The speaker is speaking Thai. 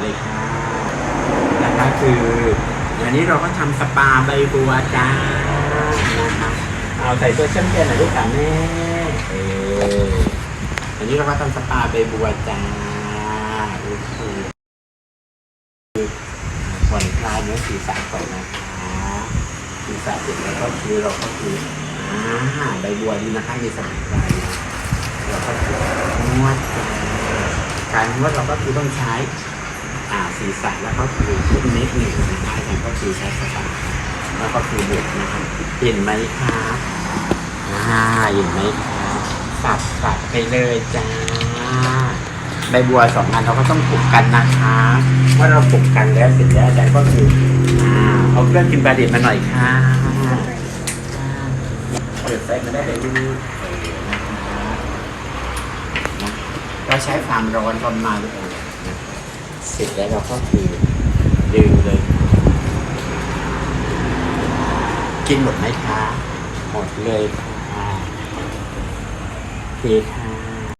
เลยค่ะนะคะคือวันนี้เราก็ทำสปาใบบัวจ้านะคะเอาใส่ตัวเชื่อมเทียนหน่อยลูกค่ะแม่เออวันนี้เราก็ทำสปาใบบัวจ้าโอเคผ่อนคลายเนื้อศีรษะก่อนนะคะศีรษะเสร็จแล้วก็คือเราก็คืออ่าใบบัวดีนะคะมีสมุนไพรนเราก็คือนวดการนวดเราก็คือต้องใช้ ศีรษะแล้วก็คือขึ้นนิดหนึ่งนะคะอาจารย์ก็คือใช้สปาแล้วก็คือบุกนะครับเห็นไหมครับอ่าเห็นไหมครับสับสับไปเลยจ้าใบบัวสองอันเราก็ต้องปลุกกันนะคะเมื่อเราปลุกกันแล้วเสร็จแล้วอาจารย์ก็คืออ่าเอาเครื่องกินบาดิตมาหน่อยค่ะเปิดไฟมาได้เลยดูเราใช้ความร้อนประมาณนี้เสร็จแล้วเราก็คือดึงเลย กินหมดไหมคะ หมดเลยค่ะเคค่ะ